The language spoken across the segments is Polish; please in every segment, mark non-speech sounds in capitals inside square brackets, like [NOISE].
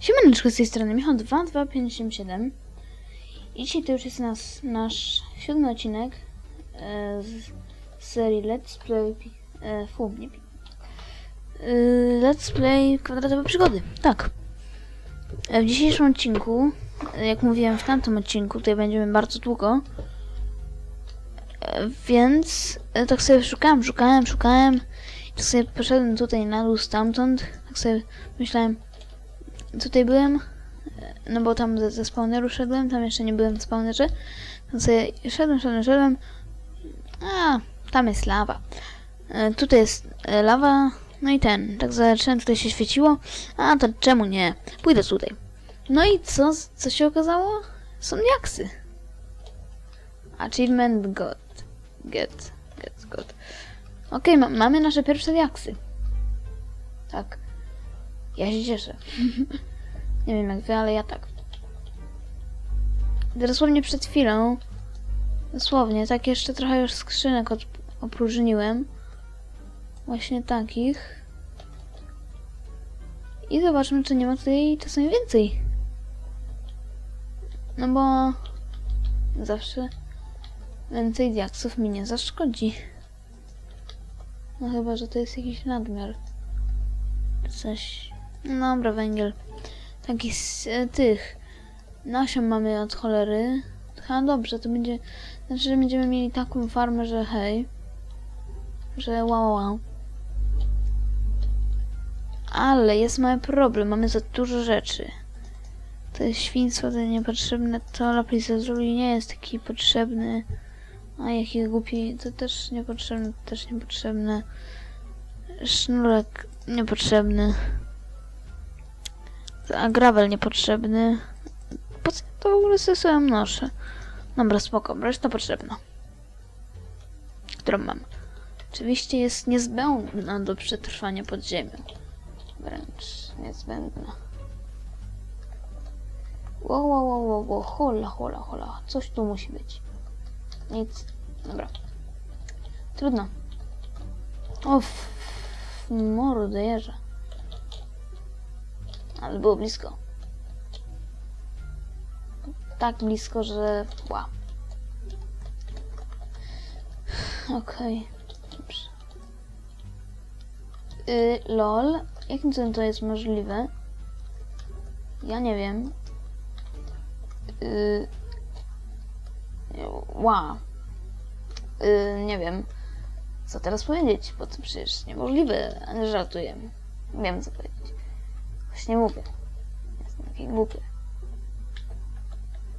Siemaneczko z tej strony Michał 22577 i dzisiaj to już jest nas, nasz siódmy odcinek e, z serii Let's Play e, fu, nie e, Let's Play kwadratowe przygody, tak w dzisiejszym odcinku jak mówiłem w tamtym odcinku tutaj będziemy bardzo długo więc e, tak sobie szukałem, szukałem, szukałem tak sobie poszedłem tutaj na dół stamtąd tak sobie myślałem tutaj byłem, e, no bo tam ze, ze spawneru szedłem, tam jeszcze nie byłem w spawnerze. To sobie szedłem, szedłem, szedłem. A, tam jest lawa. E, tutaj jest lawa, no i ten. Tak zacząłem, tutaj się świeciło. A, to czemu nie? Pójdę tutaj. No i co, co się okazało? Są diaksy. Achievement got. Get. Get, got. Okej, ma, mamy nasze pierwsze diaksy. Tak. Ja się cieszę. [LAUGHS] Nie wiem jak wy, ale ja tak. Dosłownie przed chwilą, dosłownie, tak jeszcze trochę już skrzynek opróżniłem. Właśnie takich. I zobaczmy, czy nie ma tutaj czasami więcej. No bo zawsze więcej diaksów mi nie zaszkodzi. No chyba, że to jest jakiś nadmiar. Coś. No dobra, węgiel. Taki z e, tych nasion mamy od cholery. A dobrze, to będzie. Znaczy, że będziemy mieli taką farmę, że hej. Że wow, wow. Ale jest mały problem, mamy za dużo rzeczy. To jest świństwo, to niepotrzebne. To lapis zrobi nie jest taki potrzebny. A jaki głupi, to też niepotrzebne, to też niepotrzebne. Sznurek niepotrzebny. A gravel niepotrzebny. Po co to w ogóle sobie sobie noszę? Dobra, spoko, reszta potrzebna. Którą mam. Oczywiście jest niezbędna do przetrwania pod ziemią. Wręcz niezbędna. Wow, wow, wow, wow, wow, hola, hola, hola. Coś tu musi być. Nic. Dobra. Trudno. O, mordę jeża. Ale było blisko. Tak blisko, że... Ła. Okej. Dobrze. Y, lol. Jakim cudem to jest możliwe? Ja nie wiem. Y, ła. Y, nie wiem. Co teraz powiedzieć? Bo to przecież niemożliwe, a nie żartuję. Wiem co powiedzieć. Właśnie mówię. Jestem taki głupie.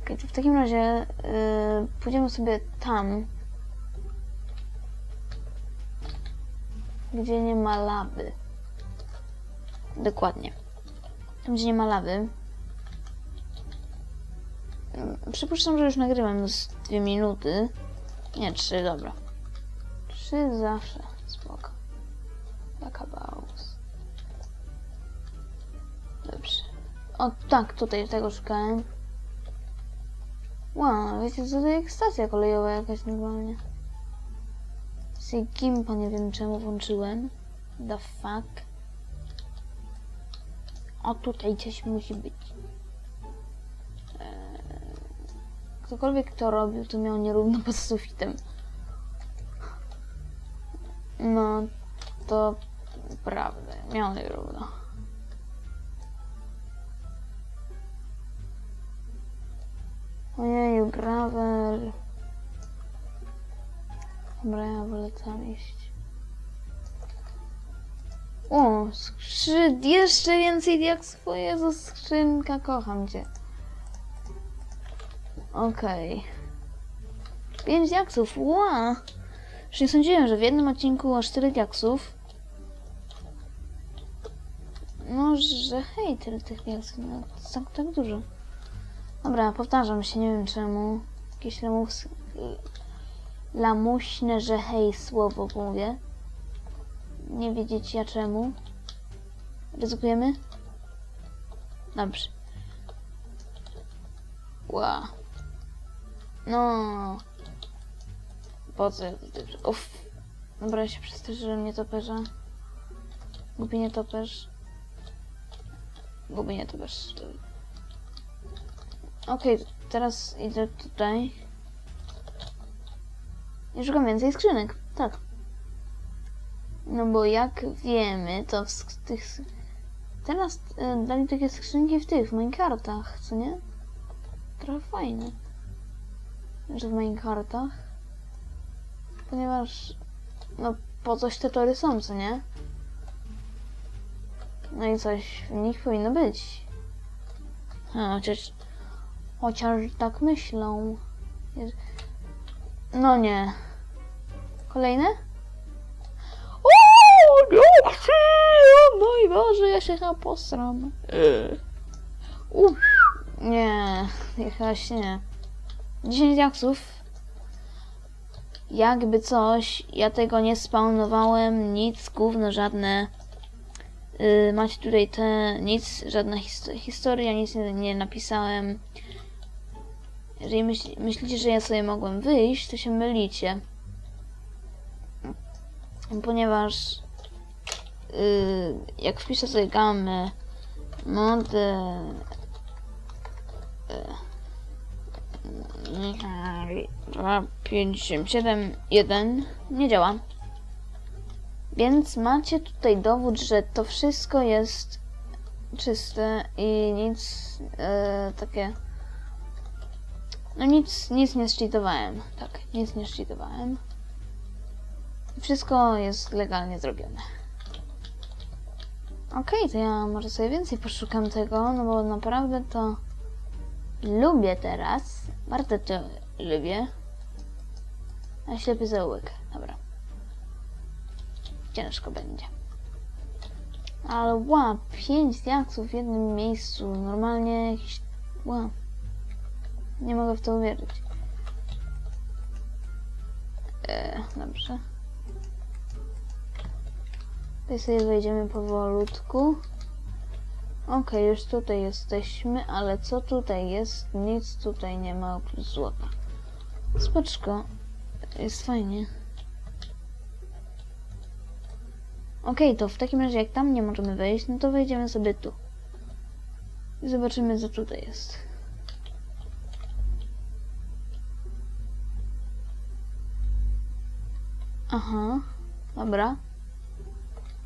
Okej, to w takim razie yy, pójdziemy sobie tam, gdzie nie ma lawy. Dokładnie. Tam, gdzie nie ma lawy. Ym, Przypuszczam, że już nagrywam z dwie minuty. Nie, trzy, dobra. Trzy zawsze. Spoko. Jaka baus. Dobrze. O tak, tutaj tego szukałem. Wow, wiecie co to jest stacja kolejowa jakaś normalnie. Z gimpa nie wiem czemu włączyłem. The fuck. O tutaj coś musi być. Eee, Ktokolwiek to robił, to miał nierówno [LAUGHS] pod sufitem. No, to prawda, miał nierówno. Ojeju, gravel. Dobra, ja wolę tam iść. Skrzyd, jeszcze więcej diaksów. O Jezu, skrzynka, kocham cię. Okej. Pięć diaksów, ła! Już nie sądziłem, że w jednym odcinku aż tyle diaksów. No, że hej, tyle tych diaksów, no, tak, tak dużo. Dobra, powtarzam się, nie wiem czemu. Jakieś lamus... lamuśne, że hej słowo mówię. Nie wiedzieć ja czemu. Ryzykujemy? Dobrze. Ła. No. Po co ja tutaj... Uff. Dobra, ja się przestraszyłem nietoperza. Głupi nietoperz. Głupi nietoperz. Okej, teraz idę tutaj. I szukam więcej skrzynek. Tak. No bo jak wiemy, to w tych... Teraz y, dali takie skrzynki w tych, w minecartach, co nie? Trochę fajne. Że w minecartach. Ponieważ... No, po coś te tory są, co nie? No i coś w nich powinno być. A, chociaż... Chociaż tak myślą. No nie. Kolejne? O, nie! Ja się chyba posram. Uff, nie, jakaś nie. 10 jaksów. Jakby coś, ja tego nie spawnowałem, nic, gówno żadne. Yy, macie tutaj te, nic, żadna histo- historia, nic nie, nie napisałem. Jeżeli myśl, myślicie, że ja sobie mogłem wyjść, to się mylicie. Ponieważ yy, jak wpiszę sobie gamę mod yy, 2, 5, 7, 1 nie działa. Więc macie tutaj dowód, że to wszystko jest czyste i nic yy, takie no nic, nic nie szczytowałem. Tak, nic nie szczytowałem. Wszystko jest legalnie zrobione. Okej, to ja może sobie więcej poszukam tego, no bo naprawdę to lubię teraz. Bardzo to lubię. A ślepy zaułek. Dobra. Ciężko będzie. Ale ła, pięć diaksów w jednym miejscu. Normalnie jakiś... Ła. Nie mogę w to uwierzyć. E, dobrze. Tutaj sobie wejdziemy powolutku. Okej, już tutaj jesteśmy, ale co tutaj jest? Nic tutaj nie ma oprócz złota. Spoczko. Jest fajnie. Okej, to w takim razie jak tam nie możemy wejść, no to wejdziemy sobie tu. I zobaczymy co tutaj jest. Aha, dobra.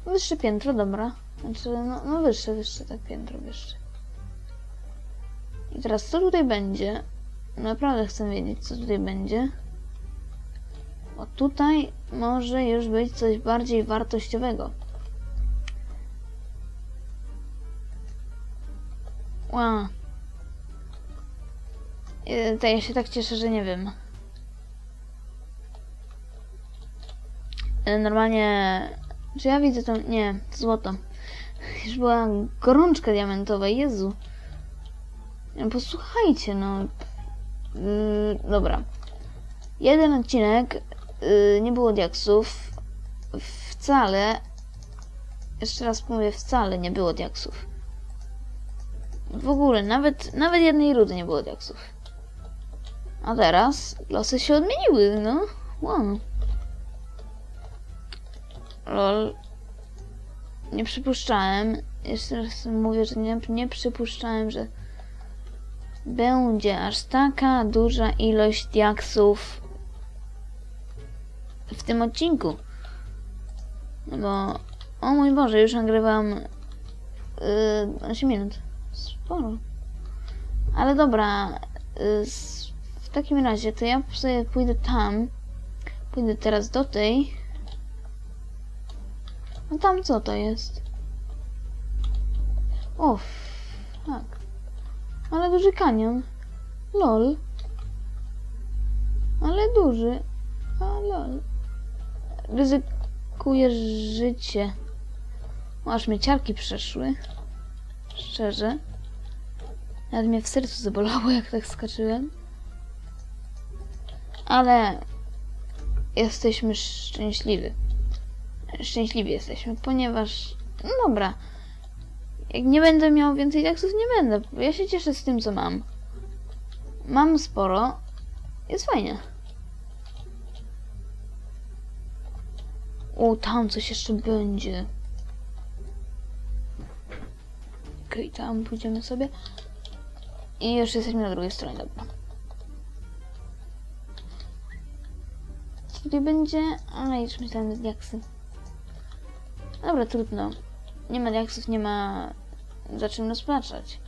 Wyższe piętro, dobra. Znaczy, no, no wyższe, wyższe, tak piętro wyższe. I teraz co tutaj będzie? Naprawdę chcę wiedzieć, co tutaj będzie. Bo tutaj może już być coś bardziej wartościowego. Yy, To ja się tak cieszę, że nie wiem. Yy, Normalnie... Czy ja widzę to? Nie, złoto. Już była gorączka diamentowa, Jezu. Posłuchajcie, no. Yy, dobra. Jeden odcinek, yy, nie było diaksów. Wcale, jeszcze raz mówię, wcale nie było diaksów. W ogóle, nawet, nawet jednej rudy nie było diaksów. A teraz losy się odmieniły, no. Wow. Lol. Nie przypuszczałem, jeszcze raz mówię, że nie, nie przypuszczałem, że będzie aż taka duża ilość diaksów w tym odcinku. No bo, o mój Boże, już nagrywam yy, 8 minut. Sporo. Ale dobra, yy, w takim razie to ja sobie pójdę tam. Pójdę teraz do tej. A tam co to jest? O, tak. Ale duży kanion. Lol. Ale duży. A lol. Ryzykuję życie. Aż mnie ciarki przeszły. Szczerze. Nawet mnie w sercu zabolało, jak tak skoczyłem. Ale jesteśmy szczęśliwi. Szczęśliwi jesteśmy, ponieważ... No dobra. Jak nie będę miał więcej diaksów, nie będę. Ja się cieszę z tym, co mam. Mam sporo. Jest fajnie. O, tam coś jeszcze będzie. Okej, tam pójdziemy sobie. I już jesteśmy na drugiej stronie, dobra. Tutaj będzie? Ale już myślałem z diaksy. Dobra, trudno. Nie ma diaksów, nie ma za czym rozpaczać.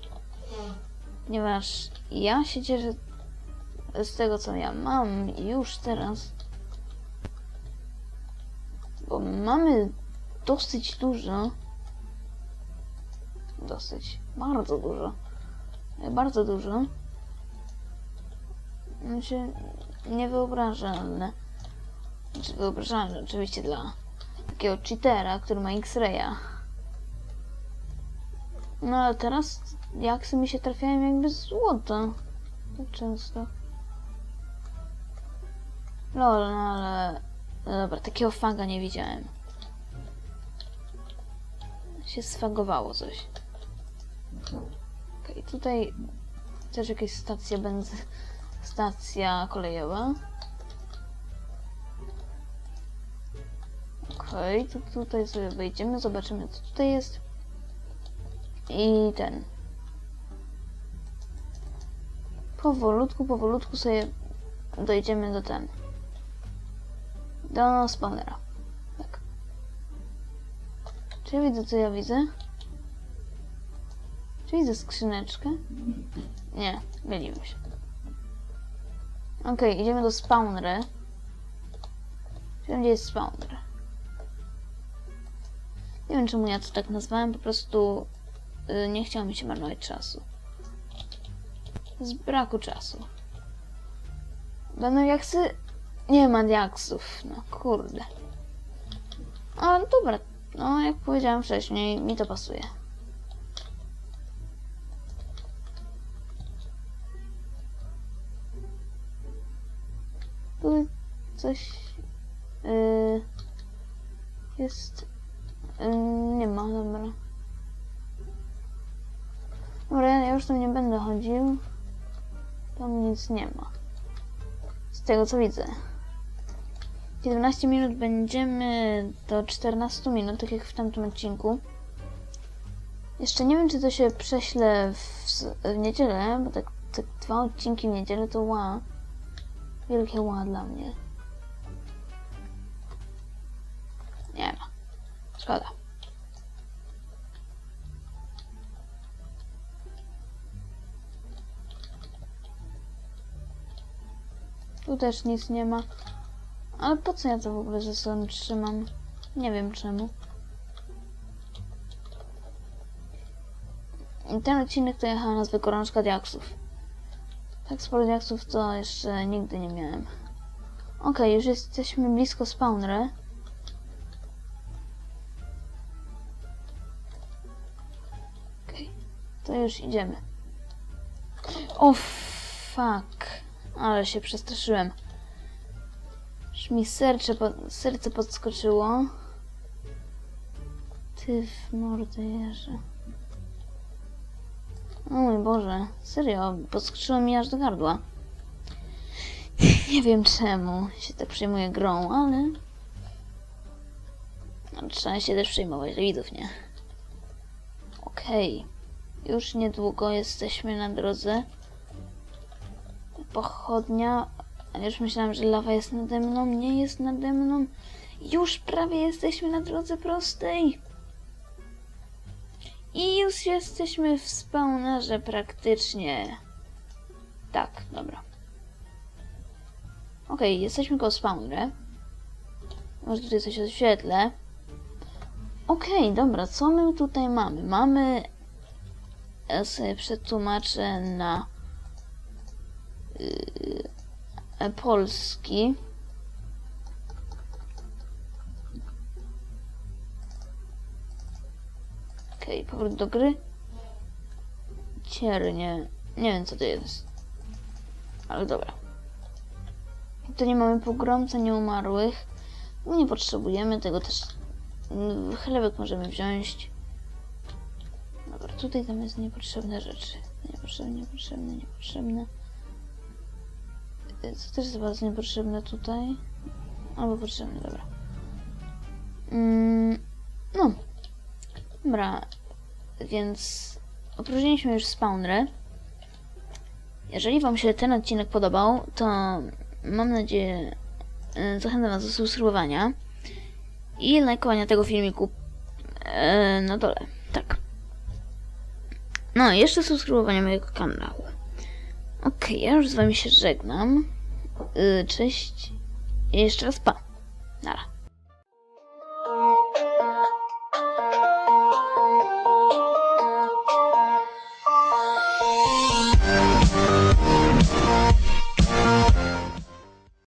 Ponieważ ja się cieszę z tego, co ja mam już teraz. Bo mamy dosyć dużo. Dosyć. Bardzo dużo. Bardzo dużo. Się niewyobrażalne. Znaczy wyobrażalne oczywiście dla takiego cheatera, który ma X-raya. No ale teraz jaksy mi się trafiają jakby z złota. Tak często. Lol, no ale... No dobra, takiego faga nie widziałem. Się sfagowało coś. Okej, tutaj też jakaś stacja benzy... Stacja kolejowa. Okej, tu, tutaj sobie wejdziemy, zobaczymy co tutaj jest. I ten. Powolutku, powolutku sobie dojdziemy do ten. Do spawnera. Tak. Czy ja widzę, co ja widzę? Czy widzę skrzyneczkę? Nie, myliłem się. Okej, idziemy do spawnera. Gdzie jest spawner. Nie wiem, czemu ja to tak nazwałem, po prostu y, nie chciało mi się marnować czasu. Z braku czasu. Będą jaksy? Nie ma jaksów, no kurde. A dobra, no jak powiedziałem wcześniej, mi to pasuje. Tu coś y, jest. Y, nie ma, dobra. Dobra, ja już tam nie będę chodził. Tam nic nie ma. Z tego co widzę. 17 minut będziemy do 14 minut, tak jak w tamtym odcinku. Jeszcze nie wiem, czy to się prześle w, w niedzielę, bo tak, tak dwa odcinki w niedzielę to ła. Wielkie ła dla mnie. Nie ma. Szkoda. Tu też nic nie ma. Ale po co ja to w ogóle ze sobą trzymam? Nie wiem czemu. I ten odcinek to jechała nazwę Gorączka Diaksów. Tak sporo diaksów to jeszcze nigdy nie miałem. Okej, już jesteśmy blisko spawnera. To już idziemy. O fuck. Ale się przestraszyłem. Już mi serce, serce podskoczyło. Ty w mordę jeżę. O mój Boże, serio, podskoczyło mi aż do gardła. Nie wiem czemu się tak przejmuję grą, ale... trzeba się też przejmować widzów, nie? Okej. Już niedługo jesteśmy na drodze. Pochodnia. Już myślałam, że lawa jest nade mną. Nie jest nade mną. Już prawie jesteśmy na drodze prostej. I już jesteśmy w spawnerze praktycznie. Tak, dobra. Okej, jesteśmy koło spawnera. Może tutaj coś oświetlę. Okej, dobra, co my tutaj mamy? Mamy... Ja sobie przetłumaczę na... Yy, polski. Okej, okay, powrót do gry. Ciernie. Nie wiem co to jest. Ale dobra. Tu nie mamy pogromca nieumarłych. Nie potrzebujemy tego też. Chlebek możemy wziąć. Tutaj tam jest niepotrzebne rzeczy. Niepotrzebne, niepotrzebne, niepotrzebne. y, co też jest bardzo niepotrzebne tutaj. Albo potrzebne, dobra. Mm, no. Dobra. Więc opróżniliśmy już spawnrę. Jeżeli Wam się ten odcinek podobał, to mam nadzieję, y, zachęcam Was do subskrybowania i lajkowania tego filmiku e, na dole. Tak. No, jeszcze subskrybowanie mojego kanału. Okej, okay, ja już z wami się żegnam. Yy, cześć. I jeszcze raz pa. Nara.